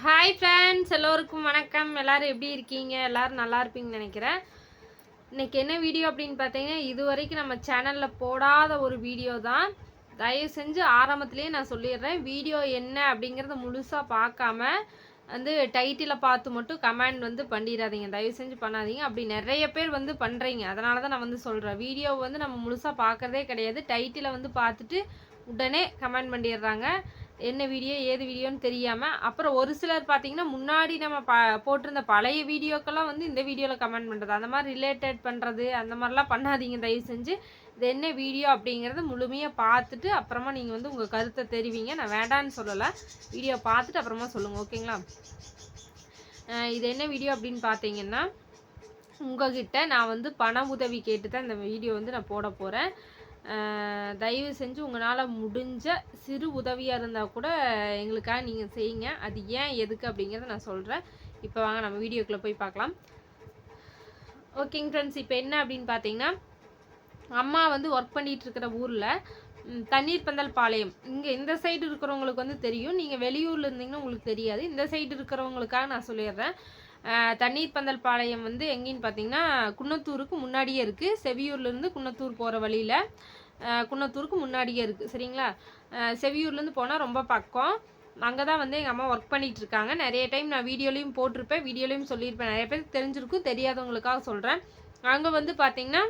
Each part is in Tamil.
ஹாய் ஃப்ரெண்ட்ஸ் எல்லோருக்கும் வணக்கம். எல்லாரும் எப்படி இருக்கீங்க? எல்லோரும் நல்லா இருப்பீங்கன்னு நினைக்கிறேன். இன்னைக்கு என்ன வீடியோ அப்படின்னு பார்த்தீங்கன்னா இது வரைக்கும் நம்ம சேனலில் போடாத ஒரு வீடியோ தான். தயவு செஞ்சு ஆரம்பத்திலேயே நான் சொல்லிடுறேன். வீடியோ என்ன அப்படிங்கிறத முழுசாக பார்க்காம வந்து டைட்டிலை பார்த்து மட்டும் கமெண்ட் வந்து பண்ணிடாதீங்க. தயவு செஞ்சு பண்ணாதீங்க. அப்படி நிறைய பேர் வந்து பண்ணுறீங்க அதனால தான் நான் வந்து சொல்கிறேன் வீடியோ வந்து நம்ம முழுசாக பார்க்குறதே கிடையாது. டைட்டிலை வந்து பார்த்துட்டு உடனே கமெண்ட் பண்ணிடுறாங்க. என்ன வீடியோ ஏது வீடியோன்னு தெரியாமல் அப்புறம் ஒரு சிலர் பார்த்தீங்கன்னா முன்னாடி நம்ம ப போட்டிருந்த பழைய வீடியோக்கெல்லாம் வந்து இந்த வீடியோவில் கமெண்ட் பண்ணுறது அந்த மாதிரி ரிலேட்டட் பண்ணுறது அந்த மாதிரிலாம் பண்ணாதீங்க. தயவு செஞ்சு இது என்ன வீடியோ அப்படிங்கிறத முழுமையாக பார்த்துட்டு அப்புறமா நீங்கள் வந்து உங்கள் கருத்தை தெரிவிங்க. நான் வேண்டான்னு சொல்லலை. வீடியோ பார்த்துட்டு அப்புறமா சொல்லுங்கள் ஓகேங்களா இது என்ன வீடியோ அப்படின்னு பார்த்தீங்கன்னா உங்ககிட்ட நான் வந்து பண உதவி கேட்டு தான் இந்த வீடியோ வந்து நான் போட போகிறேன் தயவு செஞ்சு உங்களால் முடிஞ்ச சிறு உதவியாக இருந்தால் கூட எங்களுக்காக நீங்கள் செய்யுங்க. அது ஏன் எதுக்கு அப்படிங்கிறத நான் சொல்கிறேன் இப்போ வாங்க நம்ம வீடியோக்குள்ளே போய் பார்க்கலாம். ஓகேங்க ஃப்ரெண்ட்ஸ் இப்போ என்ன அப்படின்னு பார்த்தீங்கன்னா அம்மா வந்து ஒர்க் பண்ணிகிட்டு இருக்கிற ஊரில் தண்ணீர் பந்தல் பாளையம். இங்கே இந்த சைடு இருக்கிறவங்களுக்கு வந்து தெரியும். நீங்கள் வெளியூரில் இருந்தீங்கன்னா உங்களுக்கு தெரியாது. இந்த சைடு இருக்கிறவங்களுக்காக நான் சொல்லிடுறேன். தண்ணீர் பந்தல் பாளையம் வந்து எங்கேன்னு பார்த்தீங்கன்னா குன்னத்தூருக்கு முன்னாடியே இருக்குது செவியூர்லேருந்து குன்னத்தூர் போகிற வழியில் குன்னத்தூருக்கு முன்னாடியே இருக்குது சரிங்களா? செவியூர்லேருந்து போனால் ரொம்ப பக்கம். அங்கே தான் வந்து எங்கள் அம்மா ஒர்க் பண்ணிகிட்ருக்காங்க இருக்காங்க. நிறைய டைம் நான் வீடியோலையும் போட்டிருப்பேன். வீடியோலையும் சொல்லியிருப்பேன். நிறைய பேர் தெரிஞ்சிருக்கும் தெரியாதவங்களுக்காக சொல்கிறேன் அங்கே வந்து பார்த்திங்கன்னா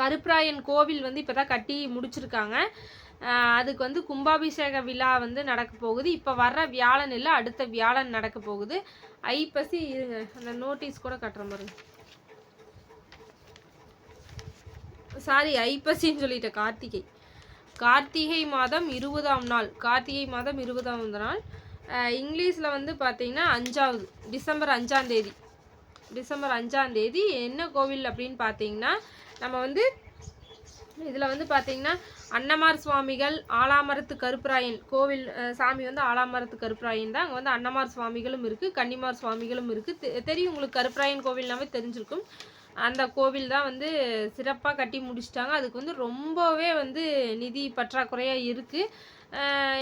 கருப்பராயன் கோவில் வந்து இப்போ தான் கட்டி முடிச்சிருக்காங்க. அதுக்கு வந்து கும்பாபிஷேக விழா வந்து நடக்க போகுது. இப்போ வர்ற வியாழன் இல்லை அடுத்த வியாழன் நடக்க போகுது. ஐப்பசி இருங்க அந்த நோட்டீஸ் கூட கட்டுற மாதிரி சாரி ஐப்பசின்னு சொல்லிட்டேன் கார்த்திகை. கார்த்திகை மாதம் இருபதாம் நாள். கார்த்திகை மாதம் இருபதாம் நாள். இங்கிலீஷில் வந்து பார்த்தீங்கன்னா அஞ்சாவது டிசம்பர் அஞ்சாந்தேதி டிசம்பர் அஞ்சாந்தேதி என்ன கோவில் அப்படின்னு பார்த்தீங்கன்னா நம்ம வந்து இதில் வந்து பார்த்தீங்கன்னா அன்னமார் சுவாமிகள் ஆலாமரத்து கருப்பராயன் கோவில் சாமி வந்து ஆலாமரத்து கருப்பராயன் தான். அங்கே வந்து அன்னமார் சுவாமிகளும் இருக்குது கன்னிமார் சுவாமிகளும் இருக்குது தெரியும் உங்களுக்கு கருப்பராயன் கோவில்னாவே தெரிஞ்சிருக்கும். அந்த கோவில் தான் வந்து சிறப்பாக கட்டி முடிச்சிட்டாங்க. அதுக்கு வந்து ரொம்பவே வந்து நிதி பற்றாக்குறையாக இருக்குது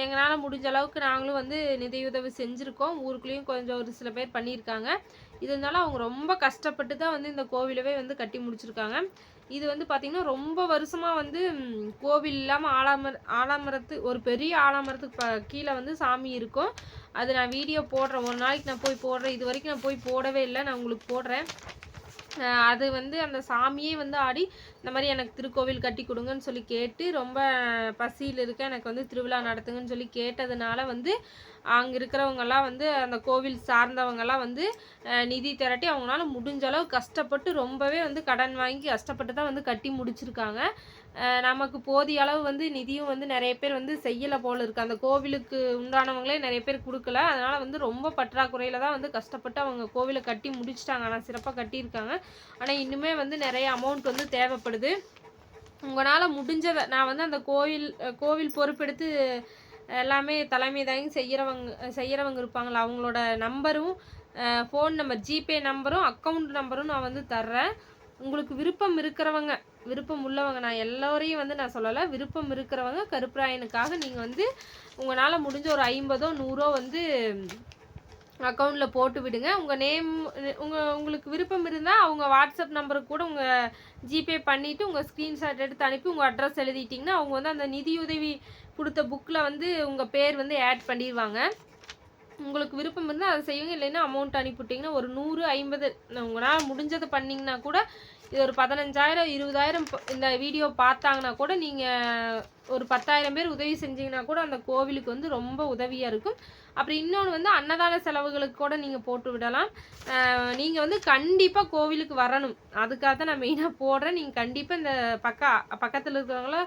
எங்களால் முடிஞ்ச அளவுக்கு நாங்களும் வந்து நிதியுதவி செஞ்சுருக்கோம். ஊருக்குள்ளேயும் கொஞ்சம் ஒரு சில பேர் பண்ணியிருக்காங்க. இதனால அவங்க ரொம்ப கஷ்டப்பட்டு தான் வந்து இந்த கோவிலவே வந்து கட்டி முடிச்சிருக்காங்க. இது வந்து பார்த்திங்கன்னா ரொம்ப வருஷமாக வந்து கோவில் இல்லாமல் ஆலாமர ஆலாமரத்து ஒரு பெரிய ஆலாமரத்துக்கு ப கீழே வந்து சாமி இருக்கும். அது நான் வீடியோ போடுறேன். ஒரு நாளைக்கு நான் போய் போடுறேன். இது வரைக்கும் நான் போய் போடவே இல்லை. நான் உங்களுக்கு போடுறேன். அது வந்து அந்த சாமியே வந்து ஆடி இந்த மாதிரி எனக்கு திருக்கோவில் கட்டி கொடுங்கன்னு சொல்லி கேட்டு ரொம்ப பசியில் இருக்க எனக்கு வந்து திருவிழா நடத்துங்கன்னு சொல்லி கேட்டதுனால வந்து அங்கே இருக்கிறவங்கெல்லாம் வந்து அந்த கோவில் சார்ந்தவங்கெல்லாம் வந்து நிதி திரட்டி அவங்களால முடிஞ்ச அளவு கஷ்டப்பட்டு ரொம்பவே வந்து கடன் வாங்கி கஷ்டப்பட்டு தான் வந்து கட்டி முடிச்சிருக்காங்க. நமக்கு போதிய அளவு வந்து நிதியும் வந்து நிறைய பேர் வந்து செய்யலை போல் இருக்கு. அந்த கோவிலுக்கு உண்டானவங்களே நிறைய பேர் கொடுக்கல. அதனால் வந்து ரொம்ப பற்றாக்குறையில் தான் வந்து கஷ்டப்பட்டு அவங்க கோவிலை கட்டி முடிச்சிட்டாங்க. ஆனால் சிறப்பாக கட்டியிருக்காங்க. ஆனால் இன்னுமே வந்து நிறைய அமௌண்ட் வந்து தேவைப்படுது. உங்களால் முடிஞ்சதை நான் வந்து அந்த கோவில் கோவில் பொறுப்பெடுத்து எல்லாமே தலைமை தாங்கி செய்கிறவங்க செய்கிறவங்க இருப்பாங்களா அவங்களோட நம்பரும் ஃபோன் நம்பர் ஜிபே நம்பரும் அக்கௌண்ட் நம்பரும் நான் வந்து தர்றேன். உங்களுக்கு விருப்பம் இருக்கிறவங்க விருப்பம் உள்ளவங்க நான் எல்லோரையும் வந்து நான் சொல்லலை விருப்பம் இருக்கிறவங்க கருப்பராயனுக்காக நீங்கள் வந்து உங்களால் முடிஞ்ச ஒரு ஐம்பதோ நூறோ வந்து அக்கௌண்ட்டில் போட்டு விடுங்க. உங்கள் நேம் உங்கள் உங்களுக்கு விருப்பம் இருந்தால் அவங்க வாட்ஸ்அப் நம்பருக்கு கூட உங்கள் ஜிபே பண்ணிவிட்டு உங்கள் ஸ்க்ரீன்ஷாட் எடுத்து அனுப்பி உங்கள் அட்ரஸ் எழுதிட்டிங்கன்னா அவங்க வந்து அந்த நிதியுதவி கொடுத்த புக்கில் வந்து உங்கள் பேர் வந்து ஆட் பண்ணிடுவாங்க உங்களுக்கு விருப்பம் இருந்தால் அதை செய்யுங்க. இல்லைன்னா அமௌண்ட் அனுப்பிவிட்டிங்கன்னா ஒரு நூறு ஐம்பது. உங்களால் முடிஞ்சதை பண்ணிங்கன்னா கூட இது ஒரு பதினஞ்சாயிரம் இருபதாயிரம் இந்த வீடியோ பார்த்தாங்கன்னா கூட நீங்கள் ஒரு பத்தாயிரம் பேர் உதவி செஞ்சீங்கன்னா கூட அந்த கோவிலுக்கு வந்து ரொம்ப உதவியாக இருக்கும். அப்புறம் இன்னொன்று வந்து அன்னதான செலவுகளுக்கு கூட நீங்கள் போட்டு விடலாம். நீங்கள் வந்து கண்டிப்பாக கோவிலுக்கு வரணும். அதுக்காக தான் நான் மெயினாக போடுறேன். நீங்கள் கண்டிப்பாக இந்த பக்கா பக்கத்தில் இருக்கிறவங்கள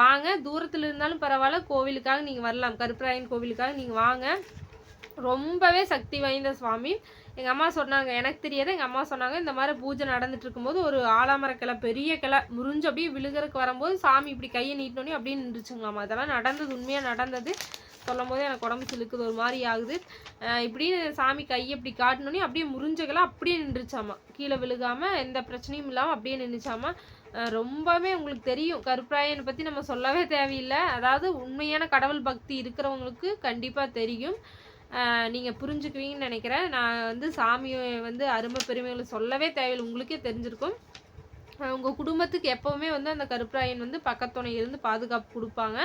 வாங்க. தூரத்தில் இருந்தாலும் பரவாயில்ல. கோவிலுக்காக நீங்கள் வரலாம். கருப்பராயன் கோவிலுக்காக நீங்கள் வாங்க. ரொம்பவே சக்தி வாய்ந்த சுவாமி. எங்கள் அம்மா சொன்னாங்க எனக்கு தெரியாது. எங்கள் அம்மா சொன்னாங்க இந்த மாதிரி பூஜை நடந்துட்டு இருக்கும்போது ஒரு ஆலாமர கிளை பெரிய கிளை முறிஞ்சு அப்படியே விழுகிறதுக்கு வரும்போது சாமி இப்படி கையை நீட்டினோடனே அப்படியே நின்றுச்சுங்களாமா. அதெல்லாம் நடந்தது உண்மையாக நடந்தது. சொல்லும் போதே எனக்கு உடம்பு சிலுக்குது ஒரு மாதிரி ஆகுது. அஹ் இப்படி சாமி கையை இப்படி காட்டினோன்னே அப்படியே முறிஞ்சகெல்லாம் அப்படியே நின்றுச்சாமா. கீழே விழுகாமல் எந்த பிரச்சனையும் இல்லாமல் அப்படியே நின்றுச்சாமா. ரொம்பவே உங்களுக்கு தெரியும். கருப்பராயனை பற்றி நம்ம சொல்லவே தேவையில்லை. அதாவது உண்மையான கடவுள் பக்தி இருக்கிறவங்களுக்கு கண்டிப்பாக தெரியும். நீங்கள் புரிஞ்சுக்குவீங்கன்னு நினைக்கிறேன். நான் வந்து சாமியை வந்து அருமை பெருமைகளை சொல்லவே தேவையில்லை. உங்களுக்கே தெரிஞ்சிருக்கும். உங்கள் குடும்பத்துக்கு எப்போவுமே வந்து அந்த கருப்பராயன் வந்து பக்கத்துணை இருந்து பாதுகாப்பு கொடுப்பாங்க.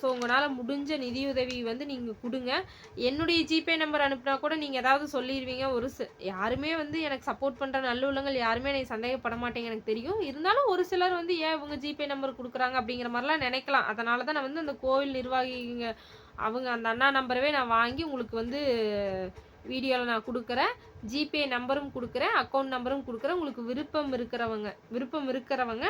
ஸோ உங்களால் முடிஞ்ச நிதியுதவி வந்து நீங்கள் கொடுங்க. என்னுடைய ஜிபே நம்பர் அனுப்புனா கூட நீங்கள் ஏதாவது சொல்லிடுவீங்க ஒரு சி யாருமே வந்து எனக்கு சப்போர்ட் பண்ணுற நல்ல உள்ளங்கள் யாருமே எனக்கு சந்தேகப்பட மாட்டேங்க எனக்கு தெரியும். இருந்தாலும் ஒரு சிலர் வந்து ஏன் இவங்க ஜிபே நம்பர் கொடுக்குறாங்க அப்படிங்கிற மாதிரிலாம் நினைக்கலாம். அதனால தான் நான் வந்து அந்த கோவில் நிர்வாகிங்க அவங்க அந்த அண்ணா நம்பரவே நான் வாங்கி உங்களுக்கு வந்து வீடியோவில் நான் கொடுக்குறேன். ஜிபே நம்பரும் கொடுக்குறேன். அக்கௌண்ட் நம்பரும் கொடுக்குறேன். உங்களுக்கு விருப்பம் இருக்கிறவங்க விருப்பம் இருக்கிறவங்க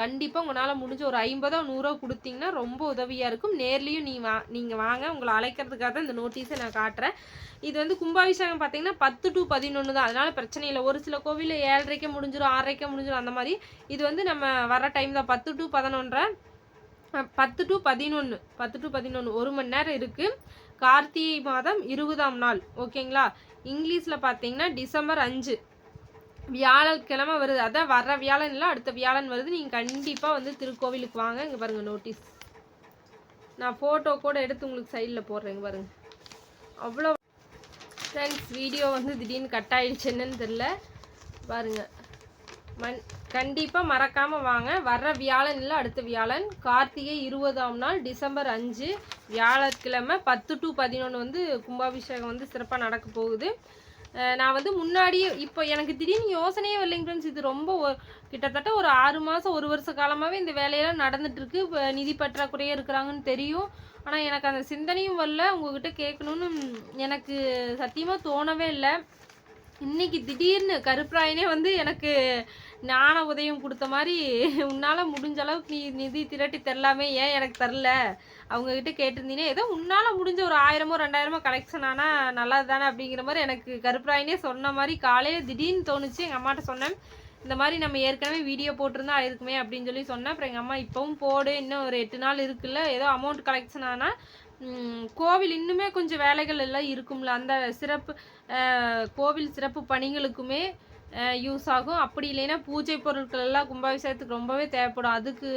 கண்டிப்பாக உங்களால் முடிஞ்ச ஒரு ஐம்பதோ நூறோ கொடுத்தீங்கன்னா ரொம்ப உதவியாக இருக்கும். நேர்லேயும் நீ வா நீங்கள் வாங்க. உங்களை அழைக்கிறதுக்காக தான் இந்த நோட்டீஸை நான் காட்டுறேன். இது வந்து கும்பாபிஷேகம் பார்த்தீங்கன்னா பத்து டு பதினொன்று தான். அதனால் பிரச்சனை இல்லை. ஒரு சில கோவிலில் ஏழரைக்கே முடிஞ்சிடும் ஆறரைக்கே முடிஞ்சிடும் அந்த மாதிரி. இது வந்து நம்ம வர டைம் தான். பத்து டு பதினொன்றரை பத்து டு பதினொன்று பத்து டு பதினொன்று ஒரு மணி நேரம் இருக்குது கார்த்திகை மாதம் இருபதாம் நாள். ஓகேங்களா? இங்கிலீஷில் பார்த்தீங்கன்னா டிசம்பர் அஞ்சு. வியாழக்கிழமை வருது. அதான் வர்ற வியாழன் இல்லை அடுத்த வியாழன் வருது. நீங்கள் கண்டிப்பாக வந்து திருக்கோவிலுக்கு வாங்க இங்கே பாருங்கள் நோட்டீஸ் நான் ஃபோட்டோ கூட எடுத்து உங்களுக்கு சைடில் போடுறேங்க பாருங்கள் அவ்வளோ ஃப்ரெண்ட்ஸ் வீடியோ வந்து திடீர்னு கட் ஆயிடுச்சு என்னன்னு தெரில பாருங்கள் மண் கண்டிப்பாக மறக்காமல் வாங்க. வர்ற வியாழன் இல்லை அடுத்த வியாழன். கார்த்திகை இருபதாம் நாள் டிசம்பர் அஞ்சு. வியாழக்கிழமை பத்து டு பதினொன்று வந்து கும்பாபிஷேகம் வந்து சிறப்பாக நடக்க போகுது. நான் வந்து முன்னாடியே இப்போ எனக்கு திடீர்னு யோசனையே இல்லைங்க ஃப்ரெண்ட்ஸ் இது ரொம்ப கிட்டத்தட்ட ஒரு ஆறு மாதம் ஒரு வருஷ காலமாகவே இந்த வேலையெல்லாம் நடந்துட்டுருக்கு. இப்போ நிதி பற்றாக்குறையே இருக்கிறாங்கன்னு தெரியும். ஆனால் எனக்கு அந்த சிந்தனையும் வரல. உங்ககிட்ட கேட்கணுன்னு எனக்கு சத்தியமாக தோணவே இல்லை. இன்னைக்கு திடீர்னு கருப்பராயனே வந்து எனக்கு ஞான உதயம் கொடுத்த மாதிரி உன்னால் முடிஞ்ச அளவுக்கு நீ நிதி திரட்டி தரலாமே ஏன் எனக்கு தரல? அவங்கக்கிட்ட கேட்டிருந்தீனே ஏதோ உன்னால் முடிஞ்ச ஒரு ஆயிரமோ ரெண்டாயிரமோ கலெக்ஷன் ஆனால் நல்லது தானே அப்படிங்கிற மாதிரி எனக்கு கருப்பராயினே சொன்ன மாதிரி காலையில் திடீர்னு தோணுச்சு. எங்கள் அம்மாட்ட சொன்னேன் இந்த மாதிரி நம்ம ஏற்கனவே வீடியோ போட்டிருந்தா இருக்குமே அப்படின்னு சொல்லி சொன்னேன். அப்புறம் எங்கள் அம்மா இப்போவும் போடு இன்னும் ஒரு எட்டு நாள் இருக்குல்ல ஏதோ அமௌண்ட் கலெக்ஷன் ஆனால் கோவில் இன்னுமே கொஞ்சம் வேலைகள் எல்லாம் இருக்கும்ல. அந்த சிறப்பு கோவில் சிறப்பு பணிகளுக்குமே யூஸ் ஆகும். அப்படி இல்லைன்னா பூஜை பொருட்கள் எல்லாம் கும்பாபிஷேகத்துக்கு ரொம்பவே தேவைப்படும். அதுக்கு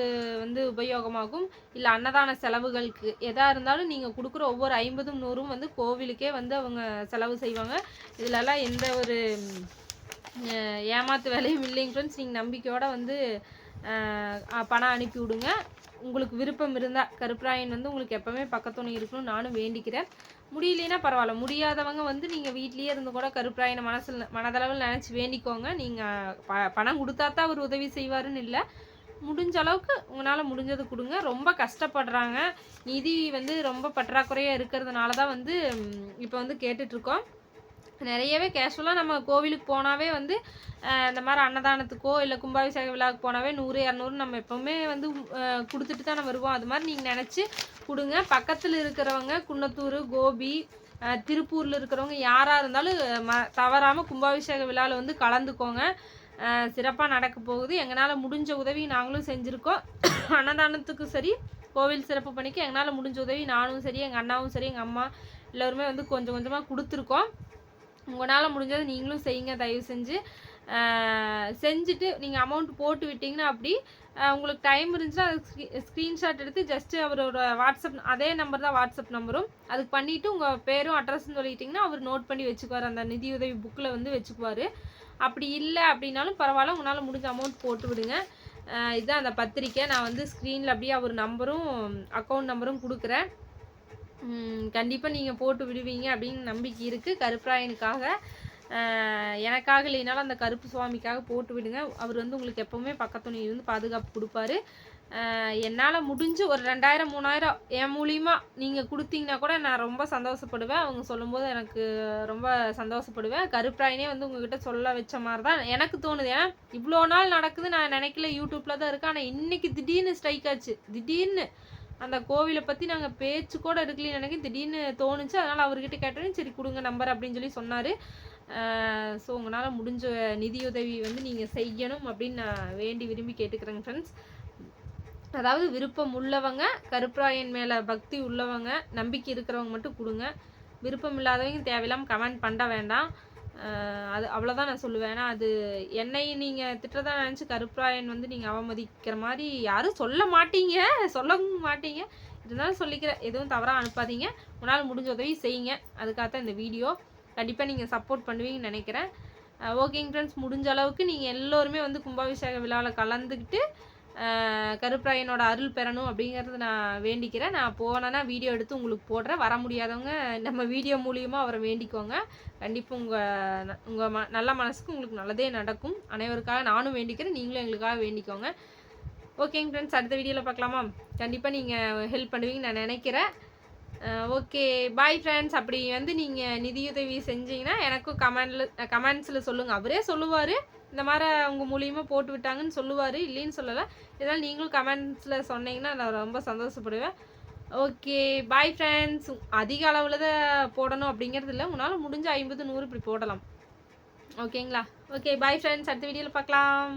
வந்து உபயோகமாகும். இல்லை அன்னதான செலவுகளுக்கு எதாக இருந்தாலும் நீங்கள் கொடுக்குற ஒவ்வொரு ஐம்பதும் நூறும் வந்து கோவிலுக்கே வந்து அவங்க செலவு செய்வாங்க. இதிலலாம் எந்த ஒரு ஏமாத்து வேலையும் இல்லைங்க ஃப்ரெண்ட்ஸ் நீங்கள் நம்பிக்கையோடு வந்து பணம் அனுப்பி விடுங்க. உங்களுக்கு விருப்பம் இருந்தால் கருப்பராயன் வந்து உங்களுக்கு எப்போவுமே பக்கத்துணை இருக்கணும்னு நானும் வேண்டிக்கிறேன். முடியலனா பரவாயில்ல. முடியாதவங்க வந்து நீங்கள் வீட்லேயே இருந்து கூட கருப்பராயனை மனசில் மனதளவில் நினச்சி வேண்டிக்கோங்க. நீங்கள் ப பணம் கொடுத்தா தான் அவர் உதவி செய்வாருன்னு இல்லை. முடிஞ்ச அளவுக்கு உங்களால் முடிஞ்சது கொடுங்க. ரொம்ப கஷ்டப்படுறாங்க. நிதி வந்து ரொம்ப பற்றாக்குறையாக இருக்கிறதுனால தான் வந்து இப்போ வந்து கேட்டுட்ருக்கோம் நிறையவே கேஷுவலாக நம்ம கோவிலுக்கு போனாவே வந்து இந்த மாதிரி அன்னதானத்துக்கோ இல்லை கும்பாபிஷேக விழாவுக்கு போனாவே நூறு இரநூறு நம்ம எப்போவுமே வந்து கொடுத்துட்டு தான் வருவோம். அது மாதிரி நீங்கள் நினச்சி கொடுங்க. பக்கத்தில் இருக்கிறவங்க குன்னத்தூர் கோபி திருப்பூரில் இருக்கிறவங்க யாராக இருந்தாலும் ம தவறாமல் கும்பாபிஷேக விழாவில் வந்து கலந்துக்கோங்க. சிறப்பாக நடக்க போகுது. எங்களால் முடிஞ்ச உதவி நாங்களும் செஞ்சுருக்கோம். அன்னதானத்துக்கும் சரி கோவில் சிறப்பு பண்ணிக்க எங்களால் முடிஞ்ச உதவி நானும் சரி எங்கள் அண்ணாவும் சரி எங்கள் அம்மா எல்லோருமே வந்து கொஞ்சம் கொஞ்சமாக கொடுத்துருக்கோம். உங்களால் முடிஞ்சது நீங்களும் செய்யுங்க தயவு செஞ்சு. செஞ்சுட்டு நீங்கள் அமௌண்ட் போட்டு விட்டிங்கன்னா அப்படி. உங்களுக்கு டைம் இருந்துச்சுன்னா அது ஸ்க்ரீன்ஷாட் எடுத்து ஜஸ்ட்டு அவரோட வாட்ஸ்அப் அதே நம்பர் தான் வாட்ஸ்அப் நம்பரும் அதுக்கு பண்ணிவிட்டு உங்கள் பேரும் அட்ரஸ்ன்னு சொல்லிட்டிங்கன்னா அவர் நோட் பண்ணி வச்சுக்குவார். அந்த நிதியுதவி புக்கில் வந்து வச்சுக்குவார். அப்படி இல்லை அப்படின்னாலும் பரவாயில்ல உங்களால் முடிஞ்ச அமௌண்ட் போட்டு விடுங்க. இதுதான் அந்த பத்திரிக்கை. நான் வந்து ஸ்க்ரீனில் அப்படியே அவர் நம்பரும் அக்கௌண்ட் நம்பரும் கொடுக்குறேன். கண்டிப்பாக நீங்கள் போட்டு விடுவீங்க அப்படின்னு நம்பிக்கை இருக்குது கருப்பராயனுக்காக எனக்காக இல்லைனாலும் அந்த கருப்பு சுவாமிக்காக போட்டு விடுங்க. அவர் வந்து உங்களுக்கு எப்போவுமே பக்கத்துணை இருந்து பாதுகாப்பு கொடுப்பாரு. என்னால் முடிஞ்சு ஒரு ரெண்டாயிரம் மூணாயிரம் என் மூலியமாக நீங்கள் கொடுத்தீங்கன்னா கூட நான் ரொம்ப சந்தோஷப்படுவேன். அவங்க சொல்லும்போது எனக்கு ரொம்ப சந்தோஷப்படுவேன். கருப்ராயினே வந்து உங்ககிட்ட சொல்ல வச்ச மாதிரி தான் எனக்கு தோணுது. ஏன்னா இவ்வளோ நாள் நடக்குது நான் நினைக்கல. யூடியூப்பில் தான் இருக்கேன். ஆனால் இன்றைக்கி திடீர்னு ஸ்ட்ரைக் ஆச்சு. திடீர்னு அந்த கோவிலை பற்றி நாங்கள் பேச்சு கூட எடுக்கலன்னு எனக்கு திடீர்னு தோணுச்சு. அதனால் அவர்கிட்ட கேட்டேன். சரி கொடுங்க நம்பர் அப்படின்னு சொல்லி சொன்னார். ஸோ உங்களால் முடிஞ்ச நிதியுதவி வந்து நீங்கள் செய்யணும் அப்படின்னு நான் வேண்டி விரும்பி கேட்டுக்கிறேங்க ஃப்ரெண்ட்ஸ் அதாவது விருப்பம் உள்ளவங்க கருப்பராயன் மேலே பக்தி உள்ளவங்க நம்பிக்கை இருக்கிறவங்க மட்டும் கொடுங்க. விருப்பம் இல்லாதவங்க தேவையில்லாமல் கமெண்ட் பண்ண வேண்டாம். அது அவ்வளோதான் நான் சொல்லுவேன். ஏன்னா அது என்னை நீங்கள் திட்டுறதா நினச்சி கருப்பராயன் வந்து நீங்கள் அவமதிக்கிற மாதிரி யாரும் சொல்ல மாட்டீங்க. சொல்லவும் மாட்டீங்க. இருந்தாலும் சொல்லிக்கிறேன். எதுவும் தவறாக அனுப்பாதீங்க. உன்னால் முடிஞ்ச உதவி செய்யுங்க. அதுக்காக தான் இந்த வீடியோ. கண்டிப்பாக நீங்கள் சப்போர்ட் பண்ணுவீங்கன்னு நினைக்கிறேன். ஓகேங்க ஃப்ரெண்ட்ஸ் முடிஞ்ச அளவுக்கு நீங்கள் எல்லோருமே வந்து கும்பாபிஷேக விழாவில் கலந்துக்கிட்டு கருப்பராயனோட அருள் பெறணும் அப்படிங்கிறது நான் வேண்டிக்கிறேன். நான் போனேன்னா வீடியோ எடுத்து உங்களுக்கு போடுறேன். வர முடியாதவங்க நம்ம வீடியோ மூலியமாக அவரை வேண்டிக்கோங்க. கண்டிப்பாக உங்கள் உங்கள் ம நல்ல மனசுக்கு உங்களுக்கு நல்லதே நடக்கும். அனைவருக்காக நானும் வேண்டிக்கிறேன். நீங்களும் எங்களுக்காக வேண்டிக்கோங்க. ஓகேங்க ஃப்ரெண்ட்ஸ் அடுத்த வீடியோவில் பார்க்கலாமா? கண்டிப்பாக நீங்கள் ஹெல்ப் பண்ணுவீங்கன்னு நான் நினைக்கிறேன். ஓகே பாய் ஃப்ரெண்ட்ஸ் அப்படி வந்து நீங்கள் நிதியுதவி செஞ்சீங்கன்னா எனக்கும் கமெண்டில் கமெண்ட்ஸில் சொல்லுங்கள் அவரே சொல்லுவார். இந்த மாதிரி அவங்க மூலியமாக போட்டு விட்டாங்கன்னு சொல்லுவார். இல்லைன்னு சொல்லலை. இதனால் நீங்களும் கமெண்ட்ஸில் சொன்னீங்கன்னா நான் ரொம்ப சந்தோஷப்படுவேன். ஓகே பாய் ஃப்ரெண்ட்ஸ் அதிக அளவில் தான் போடணும் அப்படிங்கிறது இல்லை. உன்னால் முடிஞ்ச ஐம்பது நூறு இப்படி போடலாம். ஓகேங்களா? ஓகே பாய் ஃப்ரெண்ட்ஸ் அடுத்த வீடியோவில் பார்க்கலாம்.